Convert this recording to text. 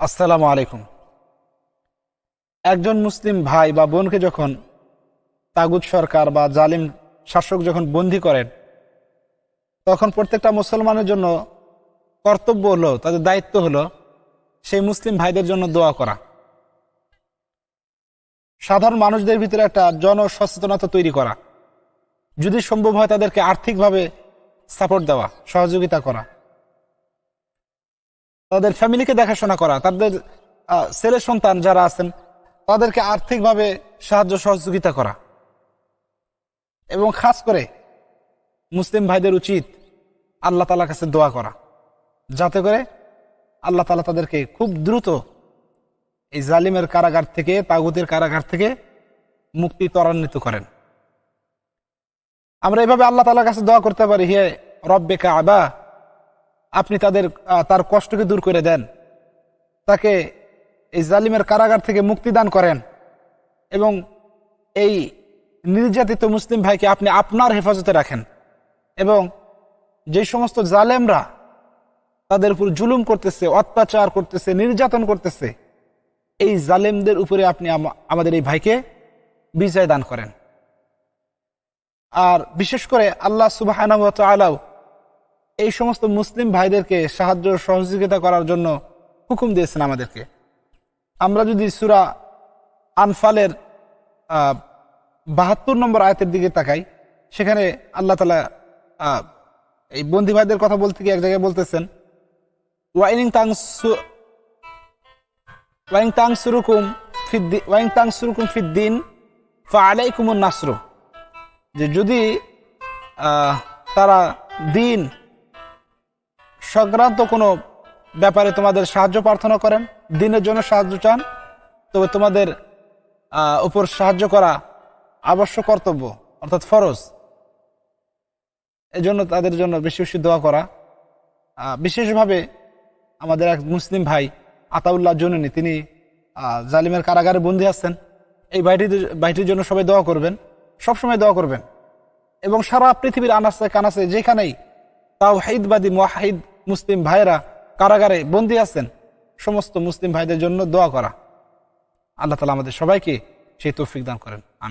আসসালামু আলাইকুম। একজন মুসলিম ভাই বা বোনকে যখন তাগুদ সরকার বা জালিম শাসক যখন বন্দি করেন, তখন প্রত্যেকটা মুসলমানের জন্য কর্তব্য হলো, তাদের দায়িত্ব হলো সেই মুসলিম ভাইদের জন্য দোয়া করা। সাধারণ মানুষদের ভিতরে একটা জনসচেতনতা তৈরি করা। যদি সম্ভব হয় তাদেরকে আর্থিকভাবে সাপোর্ট দেওয়া, সহযোগিতা করা। তাদের ফ্যামিলিকে দেখাশোনা করা, তাদের ছেলে সন্তান যারা আছেন, তাদেরকে আর্থিকভাবে সাহায্য সহযোগিতা করা। এবং খাস করে মুসলিম ভাইদের উচিত আল্লাহ তালার কাছে দোয়া করা, যাতে করে আল্লাহ তালা তাদেরকে খুব দ্রুত এই জালিমের কারাগার থেকে, তাগুতের কারাগার থেকে মুক্তি ত্বরান্বিত করেন। আমরা এভাবে আল্লাহ তালার কাছে দোয়া করতে পারি, হে রব্বে কাবা আপনি তাদের তার কষ্টকে দূর করে দেন। তাকে এই জালিমের কারাগার থেকে মুক্তি দান করেন এবং এই নির্যাতিত মুসলিম ভাইকে আপনি আপনার হেফাজতে রাখেন এবং যে সমস্ত জালেমরা তাদের উপর জুলুম করতেছে, অত্যাচার করতেছে, নির্যাতন করতেছে, এই জালেমদের উপরে আপনি আমাদের এই ভাইকে বিজয় দান করেন। আর বিশেষ করে আল্লাহ সুবাহ আলাও এই সমস্ত মুসলিম ভাইদেরকে সাহায্য সহযোগিতা করার জন্য হুকুম দিয়েছেন আমাদেরকে। আমরা যদি সুরা আনফালের বাহাত্তর নম্বর আয়াতের দিকে তাকাই, সেখানে আল্লাহ তালা এই বন্দি ভাইদের কথা বলতে গিয়ে এক জায়গায় বলতেছেন, ওয়াইনিং তাংসু ওয়াইং তাং সুরুকুম ফিদ্দি ওয়াইং তাং সুরুকুম ফিদ্দিন ফা আলাইকুমুন নাসরু। যে যদি তারা দিন সংক্রান্ত কোনো ব্যাপারে তোমাদের সাহায্য প্রার্থনা করেন, দিনের জন্য সাহায্য চান, তবে তোমাদের উপর সাহায্য করা আবশ্যক কর্তব্য, অর্থাৎ ফরজ। এই জন্য তাদের জন্য বেশি বেশি দোয়া করা। বিশেষভাবে আমাদের এক মুসলিম ভাই, আতাউল্লাহ জননী, তিনি জালিমের কারাগারে বন্দী আছেন। এই ভাইটির ভাইটির জন্য সবাই দোয়া করবেন, সবসময় দোয়া করবেন। এবং সারা পৃথিবীর আনাসে কানাসে যেখানেই তাও হাইদবাদী মোয়াহিদ মুসলিম ভাইরা কারাগারে বন্দি আছেন, সমস্ত মুসলিম ভাইদের জন্য দোয়া করা। আল্লাহ তালা আমাদের সবাইকে সেই তৌফিক দান করেন। আমিন।